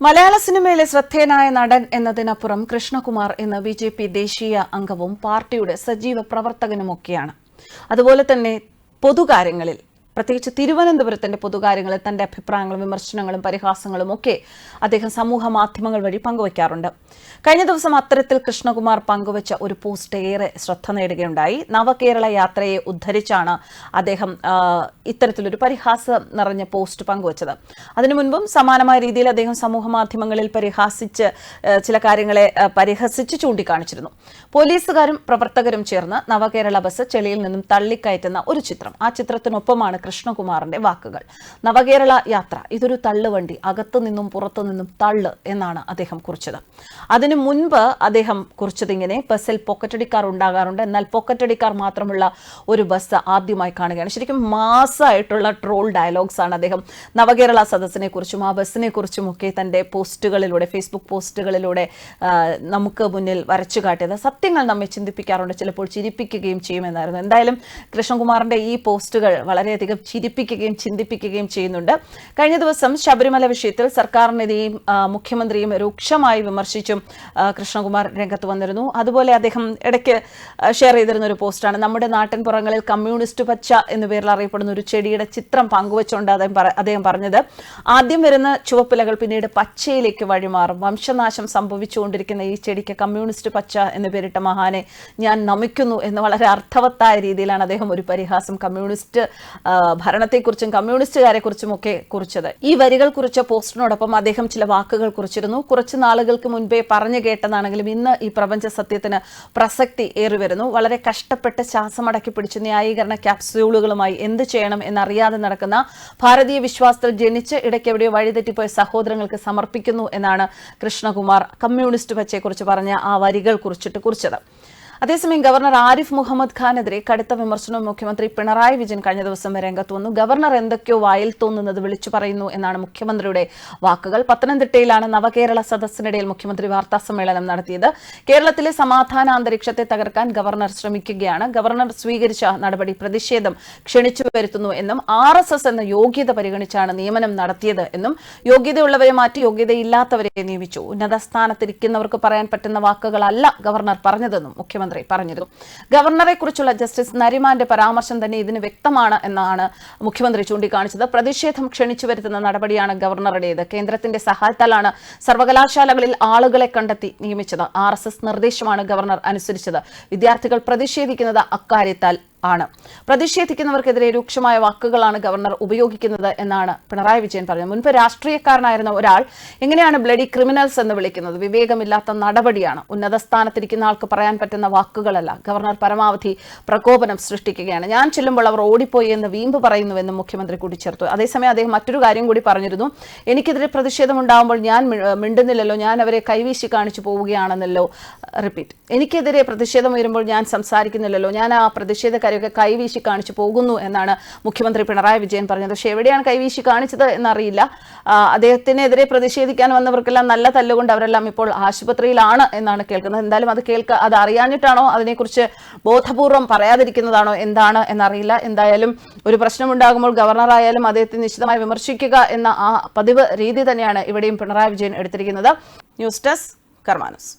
മലയാള സിനിമയിലെ ശ്രദ്ധേയനായ നടൻ എന്നതിനപ്പുറം കൃഷ്ണകുമാർ എന്ന ബി ജെ പി ദേശീയ അംഗവും പാർട്ടിയുടെ സജീവ പ്രവർത്തകനുമൊക്കെയാണ്. അതുപോലെ തന്നെ പൊതുകാര്യങ്ങളിൽ പ്രത്യേകിച്ച് തിരുവനന്തപുരത്തിന്റെ പൊതുകാര്യങ്ങളിൽ തന്റെ അഭിപ്രായങ്ങളും വിമർശനങ്ങളും പരിഹാസങ്ങളും ഒക്കെ അദ്ദേഹം സമൂഹ മാധ്യമങ്ങൾ വഴി പങ്കുവയ്ക്കാറുണ്ട്. കഴിഞ്ഞ ദിവസം അത്തരത്തിൽ കൃഷ്ണകുമാർ പങ്കുവച്ച ഒരു പോസ്റ്റ് ഏറെ ശ്രദ്ധ നേടുകയുണ്ടായി. നവകേരള യാത്രയെ ഉദ്ധരിച്ചാണ് അദ്ദേഹം ഇത്തരത്തിലൊരു പരിഹാസം നിറഞ്ഞ പോസ്റ്റ് പങ്കുവച്ചത്. അതിനു മുൻപും സമാനമായ രീതിയിൽ അദ്ദേഹം സമൂഹ മാധ്യമങ്ങളിൽ പരിഹാസിച്ച് ചില കാര്യങ്ങളെ പരിഹസിച്ച് ചൂണ്ടിക്കാണിച്ചിരുന്നു. പോലീസുകാരും പ്രവർത്തകരും ചേർന്ന് നവകേരള ബസ് ചെളിയിൽ നിന്നും തള്ളിക്കയറ്റുന്ന ഒരു ചിത്രം. ആ ചിത്രത്തിനൊപ്പമാണ് കൃഷ്ണകുമാറിന്റെ വാക്കുകൾ. നവകേരള യാത്ര ഇതൊരു തള്ളുവണ്ടി അകത്തു നിന്നും പുറത്തു നിന്നും തള്ള് എന്നാണ് അദ്ദേഹം കുറിച്ചത്. അതിനു മുൻപ് അദ്ദേഹം കുറിച്ചത് ഇങ്ങനെ ബസ്സിൽ പോക്കറ്റടിക്കാർ ഉണ്ടാകാറുണ്ട് എന്നാൽ പോക്കറ്റടിക്കാർ മാത്രമുള്ള ഒരു ബസ് ആദ്യമായി കാണുകയാണ്. ശരിക്കും മാസമായിട്ടുള്ള ട്രോൾ ഡയലോഗ്സ് ആണ് അദ്ദേഹം നവകേരള സദസ്സിനെ കുറിച്ചും ആ ബസ്സിനെ കുറിച്ചും ഒക്കെ തന്റെ പോസ്റ്റുകളിലൂടെ ഫേസ്ബുക്ക് പോസ്റ്റുകളിലൂടെ നമുക്ക് മുന്നിൽ വരച്ചു കാട്ടിയത്. സത്യങ്ങൾ നമ്മെ ചിന്തിപ്പിക്കാറുണ്ട് ചിലപ്പോൾ ചിരിപ്പിക്കുകയും ചെയ്യുമെന്നായിരുന്നു. എന്തായാലും കൃഷ്ണകുമാറിന്റെ ഈ പോസ്റ്റുകൾ വളരെയധികം ചിരിപ്പിക്കുകയും ചിന്തിപ്പിക്കുകയും ചെയ്യുന്നുണ്ട്. കഴിഞ്ഞ ദിവസം ശബരിമല വിഷയത്തിൽ സർക്കാരിനെതിരെയും മുഖ്യമന്ത്രിയും രൂക്ഷമായി വിമർശിച്ചും കൃഷ്ണകുമാർ രംഗത്ത് വന്നിരുന്നു. അതുപോലെ അദ്ദേഹം ഇടയ്ക്ക് ഷെയർ ചെയ്തിരുന്ന ഒരു പോസ്റ്റാണ്. നമ്മുടെ നാട്ടിൻ പുറങ്ങളിൽ കമ്മ്യൂണിസ്റ്റ് പച്ച എന്ന പേരിൽ അറിയപ്പെടുന്ന ഒരു ചെടിയുടെ ചിത്രം പങ്കുവച്ചുകൊണ്ട് അദ്ദേഹം അദ്ദേഹം പറഞ്ഞത് ആദ്യം വരുന്ന ചുവപ്പിലകൾ പിന്നീട് പച്ചയിലേക്ക് വഴിമാറും. വംശനാശം സംഭവിച്ചുകൊണ്ടിരിക്കുന്ന ഈ ചെടിക്ക് കമ്മ്യൂണിസ്റ്റ് പച്ച എന്ന് പേരിട്ട മഹാനെ ഞാൻ നമിക്കുന്നു എന്ന് വളരെ അർത്ഥവത്തായ രീതിയിലാണ് അദ്ദേഹം ഒരു പരിഹാസം കമ്മ്യൂണിസ്റ്റ് ഭരണത്തെക്കുറിച്ചും കമ്മ്യൂണിസ്റ്റുകാരെ കുറിച്ചും ഒക്കെ കുറിച്ചത്. ഈ വരികൾ കുറിച്ച പോസ്റ്റിനോടൊപ്പം അദ്ദേഹം ചില വാക്കുകൾ കുറിച്ചിരുന്നു. കുറച്ച് നാളുകൾക്ക് മുൻപേ പറഞ്ഞു കേട്ടതാണെങ്കിലും ഇന്ന് ഈ പ്രപഞ്ച സത്യത്തിന് പ്രസക്തി ഏറി വരുന്നു വളരെ കഷ്ടപ്പെട്ട് ശ്വാസമടക്കി പിടിച്ച് ന്യായീകരണ ക്യാപ്സ്യൂളുകളുമായി എന്ത് ചെയ്യണം എന്നറിയാതെ നടക്കുന്ന ഭാരതീയ വിശ്വാസത്തിൽ ജനിച്ച് ഇടയ്ക്ക് എവിടെയോ വഴിതെറ്റിപ്പോയ സഹോദരങ്ങൾക്ക് സമർപ്പിക്കുന്നു എന്നാണ് കൃഷ്ണകുമാർ കമ്മ്യൂണിസ്റ്റ് പച്ചയെക്കുറിച്ച് പറഞ്ഞ ആ വരികൾ കുറിച്ചിട്ട് കുറിച്ചത്. അതേസമയം ഗവർണർ ആരിഫ് മുഹമ്മദ് ഖാനെതിരെ കടുത്ത വിമർശനവും മുഖ്യമന്ത്രി പിണറായി വിജയൻ കഴിഞ്ഞ ദിവസം രംഗത്ത് വന്നു ഗവർണർ എന്തൊക്കെയോ വായിൽ തോന്നുന്നത് വിളിച്ചു പറയുന്നു എന്നാണ് മുഖ്യമന്ത്രിയുടെ വാക്കുകൾ. പത്തനംതിട്ടയിലാണ് നവകേരള സദസ്സിനിടയിൽ മുഖ്യമന്ത്രി വാർത്താ സമ്മേളനം നടത്തിയത്. കേരളത്തിലെ സമാധാന അന്തരീക്ഷത്തെ തകർക്കാൻ ഗവർണർ ശ്രമിക്കുകയാണ്. ഗവർണർ സ്വീകരിച്ച നടപടി പ്രതിഷേധം ക്ഷണിച്ചു വരുത്തുന്നു എന്നും ആർ എസ് എസ് എന്ന യോഗ്യത പരിഗണിച്ചാണ് നിയമനം നടത്തിയത് എന്നും യോഗ്യതയുള്ളവരെ മാറ്റി യോഗ്യതയില്ലാത്തവരെ നിയമിച്ചു. ഉന്നത സ്ഥാനത്തിരിക്കുന്നവർക്ക് പറയാൻ പറ്റുന്ന വാക്കുകളല്ല ഗവർണർ പറഞ്ഞതെന്നും മുഖ്യമന്ത്രി പറഞ്ഞിരുന്നു ഗവർണറെ കുറിച്ചുള്ള ജസ്റ്റിസ് നരിമാന്റെ പരാമർശം തന്നെ ഇതിന് വ്യക്തമാണ് എന്നാണ് മുഖ്യമന്ത്രി ചൂണ്ടിക്കാണിച്ചത്. പ്രതിഷേധം ക്ഷണിച്ചു വരുത്തുന്ന നടപടിയാണ് ഗവർണറുടേത്. കേന്ദ്രത്തിന്റെ സഹായത്താലാണ് സർവകലാശാലകളിൽ ആളുകളെ കണ്ടെത്തി നിയമിച്ചത്. ആർ നിർദ്ദേശമാണ് ഗവർണർ അനുസരിച്ചത്. വിദ്യാർത്ഥികൾ പ്രതിഷേധിക്കുന്നത് അക്കാര്യത്താൽ ആണ്. പ്രതിഷേധിക്കുന്നവർക്കെതിരെ രൂക്ഷമായ വാക്കുകളാണ് ഗവർണർ ഉപയോഗിക്കുന്നത് എന്നാണ് പിണറായി വിജയൻ പറഞ്ഞത്. മുൻപ് രാഷ്ട്രീയക്കാരനായിരുന്ന ഒരാൾ എങ്ങനെയാണ് ബ്ലഡി ക്രിമിനൽസ് എന്ന് വിളിക്കുന്നത്? വിവേകമില്ലാത്ത നടപടിയാണ്. ഉന്നത സ്ഥാനത്തിരിക്കുന്ന ആൾക്ക് പറയാൻ പറ്റുന്ന വാക്കുകളല്ല. ഗവർണർ പരമാവധി പ്രകോപനം സൃഷ്ടിക്കുകയാണ്. ഞാൻ ചെല്ലുമ്പോൾ അവർ ഓടിപ്പോയി എന്ന് വീമ്പ് പറയുന്നുവെന്നും മുഖ്യമന്ത്രി കൂട്ടിച്ചേർത്തു. അതേസമയം അദ്ദേഹം മറ്റൊരു കാര്യം കൂടി പറഞ്ഞിരുന്നു. എനിക്കെതിരെ പ്രതിഷേധം ഉണ്ടാകുമ്പോൾ ഞാൻ മിണ്ടുന്നില്ലല്ലോ. ഞാൻ അവരെ കൈവീശി കാണിച്ചു പോവുകയാണെന്നല്ലോ റിപ്പീറ്റ്. എനിക്കെതിരെ പ്രതിഷേധം ഉയരുമ്പോൾ ഞാൻ സംസാരിക്കുന്നില്ലല്ലോ. ഞാൻ ആ പ്രതിഷേധക്കാരെയൊക്കെ കൈവീശി കാണിച്ചു പോകുന്നു എന്നാണ് മുഖ്യമന്ത്രി പിണറായി വിജയൻ പറഞ്ഞത്. പക്ഷേ എവിടെയാണ് കൈവീശി കാണിച്ചത് എന്നറിയില്ല. അദ്ദേഹത്തിനെതിരെ പ്രതിഷേധിക്കാൻ വന്നവർക്കെല്ലാം നല്ല തല്ലുകൊണ്ട് അവരെല്ലാം ഇപ്പോൾ ആശുപത്രിയിലാണ് എന്നാണ് കേൾക്കുന്നത്. എന്തായാലും അത് കേൾക്ക അത് അറിയാഞ്ഞിട്ടാണോ? അതിനെക്കുറിച്ച് ബോധപൂർവം പറയാതിരിക്കുന്നതാണോ? എന്താണ് എന്നറിയില്ല. എന്തായാലും ഒരു പ്രശ്നമുണ്ടാകുമ്പോൾ ഗവർണർ ആയാലും അദ്ദേഹത്തെ നിശ്ചിതമായി വിമർശിക്കുക എന്ന ആ പതിവ് രീതി തന്നെയാണ് ഇവിടെയും പിണറായി വിജയൻ എടുത്തിരിക്കുന്നത്. News desk കർമാനസ്.